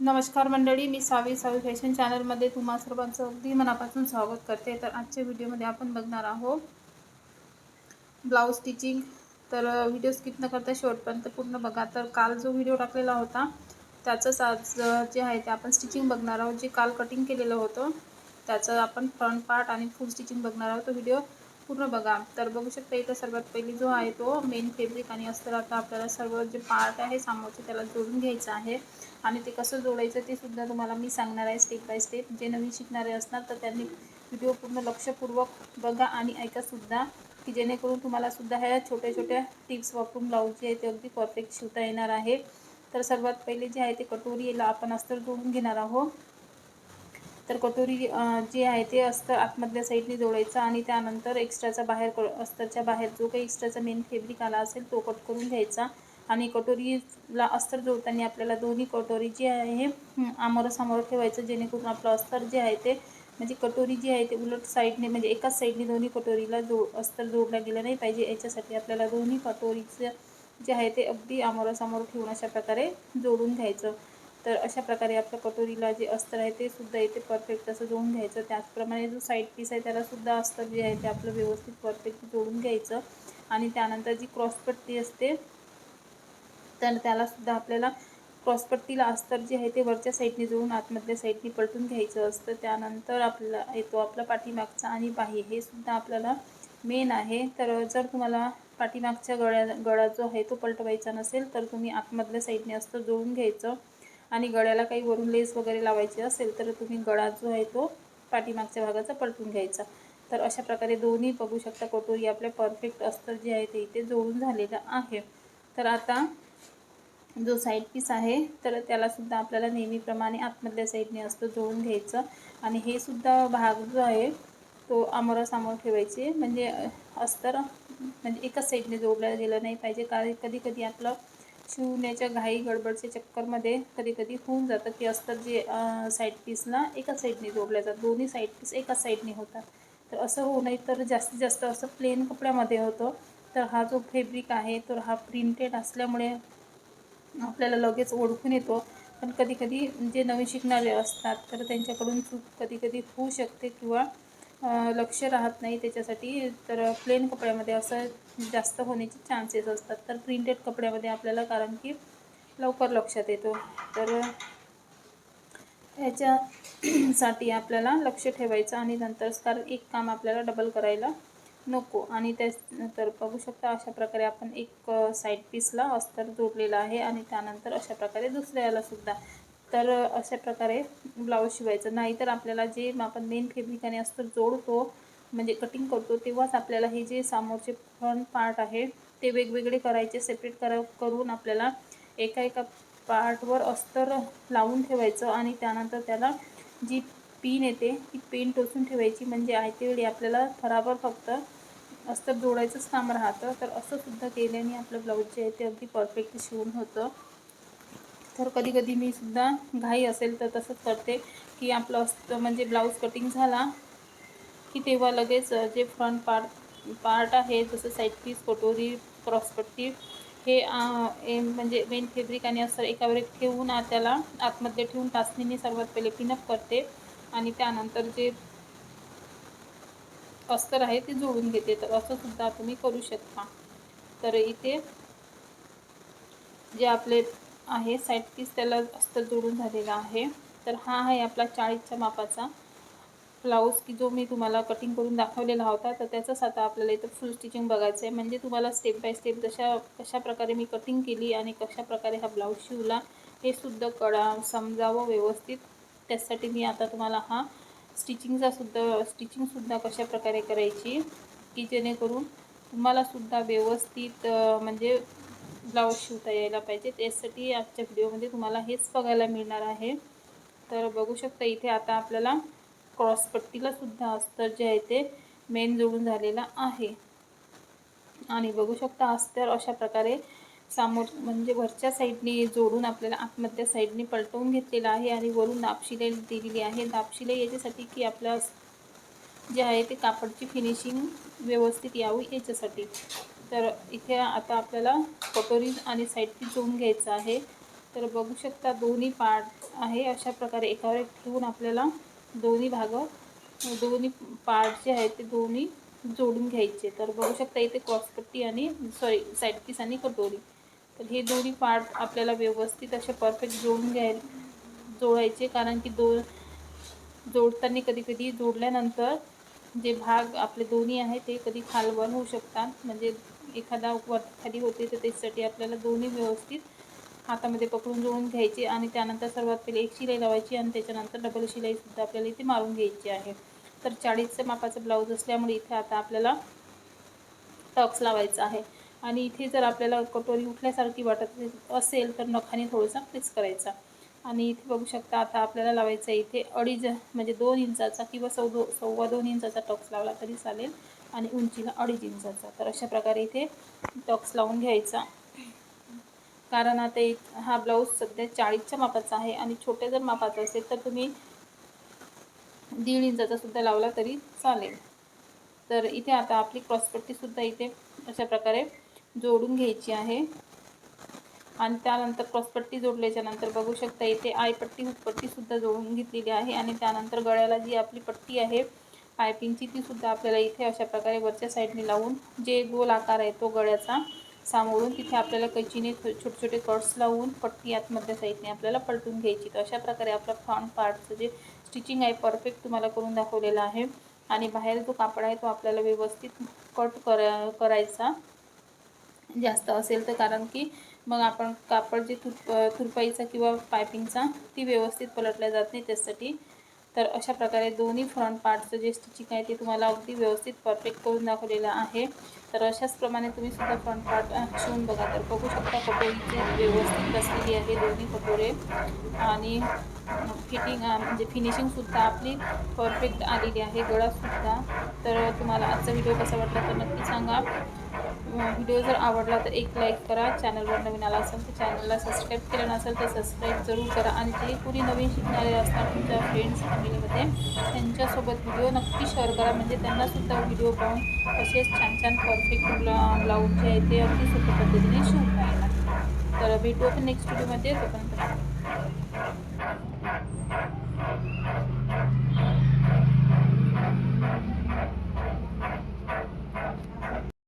नमस्कार मंडळी मी सावी सावी फॅशन चॅनलमध्ये तुम्हा सर्वांचं अगदी मनापासून स्वागत करते. तर आजच्या व्हिडिओमध्ये आपण बघणार आहोत ब्लाऊज स्टिचिंग. तर व्हिडिओ स्किप न करता शेवटपर्यंत पूर्ण बघा. तर काल जो व्हिडिओ टाकलेला होता त्याचंच आज जे आहे ते आपण स्टिचिंग बघणार आहोत. जे काल कटिंग केलेलं होतं त्याचं आपण फ्रंट पार्ट आणि फुल स्टिचिंग बघणार आहोत. तो व्हिडिओ पूर्ण बघा. तर बघू शकता इथं सर्वात पहिली जो आहे तो मेन फेब्रिक आणि अस्तर आता आपल्याला सर्व जे पार्ट आहे सामोरचे त्याला जोडून घ्यायचं आहे. आणि ते कसं जोडायचं ते सुद्धा तुम्हाला मी सांगणार आहे स्टेप बाय स्टेप जे नवीन शिकणारे असणार तर त्यांनी व्हिडिओ पूर्ण लक्षपूर्वक बघा आणि ऐकासुद्धा की जेणेकरून तुम्हालासुद्धा ह्या छोट्या छोट्या टिप्स वापरून ब्लाऊज जे आहे ते अगदी परफेक्ट शिवता येणार आहे. तर सर्वात पहिले जे आहे ते कटोरीला आपण अस्तर जोडून घेणार आहोत. तर कटोरी जी आहे ते अस्तर आतमधल्या साईडने जोडायचं आणि त्यानंतर एक्स्ट्राचा बाहेर क अस्तरच्या बाहेर जो काही एक्स्ट्राचा मेन फेब्रिक आला असेल तो कट करून घ्यायचा आणि कटोरीला अस्तर जोडताना आपल्याला दोन्ही कटोरी जी आहे आमोरासमोर ठेवायचं जेणेकरून आपलं अस्तर जे आहे ते म्हणजे कटोरी जी आहे ते उलट साईडने म्हणजे एकाच साईडने दोन्ही कटोरीला जो अस्तर जोडला गेलं नाही पाहिजे याच्यासाठी आपल्याला दोन्ही कटोरीचं जे आहे ते अगदी आमोरासमोर ठेवून अशा प्रकारे जोडून घ्यायचं. तर अशा प्रकारे आपल्या कटोरीला जे अस्तर आहे ते सुद्धा इथे परफेक्ट असं जोडून घ्यायचं. त्याचप्रमाणे जो साईड पीस आहे त्यालासुद्धा अस्तर जे आहे ते आपलं व्यवस्थित परफेक्ट जोडून घ्यायचं. आणि त्यानंतर जी क्रॉसपट्टी असते तर त्यालासुद्धा आपल्याला क्रॉसपट्टीला अस्तर जे आहे ते वरच्या साईडने जोडून आतमधल्या साईडने पलटून घ्यायचं असतं. त्यानंतर आपला येतो आपला पाठीमागचा आणि बाही. हे सुद्धा आपल्याला मेन आहे. तर जर तुम्हाला पाठीमागच्या गळ्या गळा जो आहे तो पलटवायचा नसेल तर तुम्ही आतमधल्या साईडने अस्तर जोडून घ्यायचं. आणि गळ्याला काही वरून लेस वगैरे लावायची असेल तर तुम्ही गळा जो आहे तो पाठीमागच्या भागाचा पलटून घ्यायचा. तर अशा प्रकारे दोन्ही बघू शकता कटोरी आपल्या परफेक्ट अस्तर जे आहे ते इथे जोडून झालेलं आहे. तर आता जो साईड पीस आहे तर त्यालासुद्धा आपल्याला नेहमीप्रमाणे आतमधल्या साईडने असतो जोडून घ्यायचं. आणि हे सुद्धा भाग जो आहे तो आमोरासमोर ठेवायचे. म्हणजे अस्तर म्हणजे एकाच साईडने जोडलं गेलं नाही पाहिजे. कारण कधी कधी आपलं शिवण्याच्या घाई गडबडच्या चक्करमध्ये कधी कधी होऊन जातं. की असतात जे साईड पीसला एकाच साईडने जोडल्या जातात. दोन्ही साईड पीस एकाच साईडने होतात. तर असं होऊ नये. तर जास्तीत जास्त असं प्लेन कपड्यामध्ये होतं. तर हा जो फेब्रिक आहे तर हा प्रिंटेड असल्यामुळे आपल्याला लगेच ओळखून येतो. पण कधी कधी जे नवीन शिकणारे असतात तर त्यांच्याकडून चूक कधी कधी होऊ शकते किंवा लक्ष राहत नाही त्याच्यासाठी तर प्लेन कपड्यामध्ये असं जास्त होण्याचे चान्सेस असतात. तर प्रिंटेड कपड्यामध्ये आपल्याला कारण की लवकर लक्षात येतो. तर ह्याच्यासाठी आपल्याला लक्ष ठेवायचं आणि नंतर कारण एक काम आपल्याला डबल करायला नको. आणि त्यानंतर बघू शकता अशा प्रकारे आपण एक साईड पीसला अस्तर जोडलेला आहे आणि त्यानंतर अशा प्रकारे दुसऱ्यालासुद्धा तर अशा प्रकारे ब्लाऊज शिवायचं. नाहीतर आपल्याला जे आपण मेन फेब्रिकाने अस्तर जोडतो म्हणजे कटिंग करतो तेव्हाच आपल्याला हे जे समोरचे फ्रंट पार्ट आहे ते वेगवेगळे करायचे सेपरेट करा करून आपल्याला एका एका पार्टवर अस्तर लावून ठेवायचं आणि त्यानंतर त्याला जी पिन येते ती पिन टोचून ठेवायची. म्हणजे आहे वेळी आपल्याला थरावर फक्त अस्तर जोडायचंच काम राहतं. तर असंसुद्धा केल्याने आपलं ब्लाऊज जे आहे ते अगदी परफेक्ट शिवून होतं. तर कधी कधी मी सुद्धा घाई असेल तर तसंच करते की आपलं अस्तर म्हणजे ब्लाऊज कटिंग झाला की तेव्हा लगेच जे फ्रंट पार्ट पार्ट आहे जसं साईड पीस कटोरी क्रॉसपट्टी हे म्हणजे मेन फेब्रिक आणि अस्तर एकावर एक ठेवून त्याला आतमध्ये ठेवून टाचणीने सर्वात पहिले पिनअप करते आणि त्यानंतर जे अस्तर आहे ते जोडून घेते. तर असं सुद्धा तुम्ही करू शकता. तर इथे जे आपले आहे. साईड पीस त्याला अस्तर जोडून झालेला आहे. तर हा आहे आपला चाळीसच्या मापाचा ब्लाऊज की जो मी तुम्हाला कटिंग करून दाखवलेला होता. तर त्याचाच आता आपल्याला इथं फुल स्टिचिंग बघायचं आहे म्हणजे तुम्हाला स्टेप बाय स्टेप जशा कशा प्रकारे मी कटिंग केली आणि कशा प्रकारे हा ब्लाऊज शिवला हे सुद्धा कळा समजावं व्यवस्थित. त्यासाठी मी आता तुम्हाला हा स्टिचिंगचा सुद्धा स्टिचिंगसुद्धा कशा प्रकारे करायची की जेणेकरून तुम्हालासुद्धा व्यवस्थित म्हणजे ब्लाऊज शिवता यायला पाहिजे. त्यासाठी आजच्या व्हिडिओमध्ये तुम्हाला हेच बघायला मिळणार आहे. तर बघू शकता इथे आता आपल्याला क्रॉसपट्टीला सुद्धा अस्तर जे आहे ते मेन जोडून झालेला आहे. आणि बघू शकता अस्तर अशा प्रकारे सामोर म्हणजे वरच्या साईडने जोडून आपल्याला आतमधल्या साईडने पलटवून घेतलेलं आहे आणि वरून दापशिलाई दिलेली आहे. दापशिलाई याच्यासाठी की आपल्या जे आहे ते कापडची फिनिशिंग व्यवस्थित यावी याच्यासाठी. तर इथे आता आपल्याला कटोरी आणि साईड पीस जोडून घ्यायचं आहे. तर बघू शकता दोन्ही पार्ट आहे. अशा प्रकारे एकावर एक ठेवून आपल्याला दोन्ही भाग दोन्ही पार्ट जे आहेत ते दोन्ही जोडून घ्यायचे. तर बघू शकता इथे क्रॉसपट्टी आणि सॉरी साईड पीस आणि कटोरी. तर हे दोन्ही पार्ट आपल्याला व्यवस्थित असे परफेक्ट जोडून घ्याय जोडायचे. कारण की दो जोडताना कधी कधी जोडल्यानंतर जे भाग आपले दोन्ही आहे ते कधी खालवर होऊ शकतात. म्हणजे एखादा वर खाली होते तर त्याच्यासाठी आपल्याला दोन्ही व्यवस्थित हातामध्ये पकडून जोडून घ्यायचे आणि त्यानंतर सर्वात पहिले एक शिलाई लावायची आणि त्याच्यानंतर डबल शिलाईसुद्धा आपल्याला इथे मारून घ्यायची आहे. तर चाळीसचं मापाचं ब्लाऊज असल्यामुळे इथे आता आपल्याला टक्स लावायचा आहे. आणि इथे जर आपल्याला कटोरी उठल्यासारखी वाटत असेल तर नखाने थोडंसं प्रेस करायचा. आणि इथे बघू शकता आता आपल्याला लावायचं आहे इथे अडीच म्हणजे दोन इंचाचा किंवा सव्वा सव्वा दोन इंचाचा टक्स लावला तरी चालेल. आणि उंचीला अडीच इंचाचा. तर अशा प्रकारे इथे टॉक्स लावून घ्यायचा. कारण आता एक हा ब्लाऊज सध्या चाळीसच्या मापाचा आहे आणि छोट्या जर मापाचा असेल तर तुम्ही दीड इंचाचा सुद्धा लावला तरी चालेल. तर इथे आता आपली क्रॉसपट्टीसुद्धा इथे अशा प्रकारे जोडून घ्यायची आहे. आणि त्यानंतर क्रॉसपट्टी जोडल्याच्या नंतर बघू शकता इथे आयपट्टी हुकपट्टीसुद्धा जोडून घेतलेली आहे. आणि त्यानंतर गळ्याला जी आपली पट्टी आहे पायपिंगची तीसुद्धा आपल्याला इथे अशा प्रकारे वरच्या साईडने लावून जे गोल आकार आहे तो गळ्याचा सामोरून तिथे आपल्याला कैचीने छोटे छोटे कट्स लावून पट्टी आतमधल्या साईडने आपल्याला पलटून घ्यायची. तर अशा प्रकारे आपला फ्रंट पार्टचं जे स्टिचिंग आहे परफेक्ट तुम्हाला करून दाखवलेलं आहे. आणि बाहेर जो कापड आहे तो आपल्याला व्यवस्थित कट करा करायचा जास्त असेल तर. कारण की मग आपण कापड जे तुर तुरपाईचा किंवा पायपिंगचा ती व्यवस्थित पलटल्या जात नाही. त्यासाठी तर अशा प्रकारे दोन्ही फ्रंट पार्टचं जे स्टिचिंग आहे ते तुम्हाला अगदी व्यवस्थित परफेक्ट करून दाखवलेलं आहे. तर अशाच प्रमाणे तुम्ही सुद्धा फ्रंट पार्ट शिवून बघा. तर बघू शकता कटोरीची व्यवस्थित बसलेली आहे दोन्ही कटोरे आणि फिटिंग म्हणजे फिनिशिंगसुद्धा आपली परफेक्ट आलेली आहे गळासुद्धा तर तुम्हाला आजचा व्हिडिओ कसा वाटला तर नक्की सांगा. व्हिडिओ जर आवडला तर एक लाईक करा. चॅनलवर नवीन आला असेल तर चॅनलला सबस्क्राईब केलं नसेल तर सबस्क्राईब जरूर करा. आणि जे कोणी नवीन शिकणारे असतात तुमच्या फ्रेंड्स फॅमिलीमध्ये त्यांच्यासोबत व्हिडिओ नक्की शेअर करा. म्हणजे त्यांनासुद्धा व्हिडिओ पाहून असेच छान छान परफेक्ट ब्लाऊज जे आहे ते अगदी सोप्या पद्धतीने शिवता येणार. तर भेटू आपण नेक्स्ट व्हिडिओमध्ये तोपर्यंत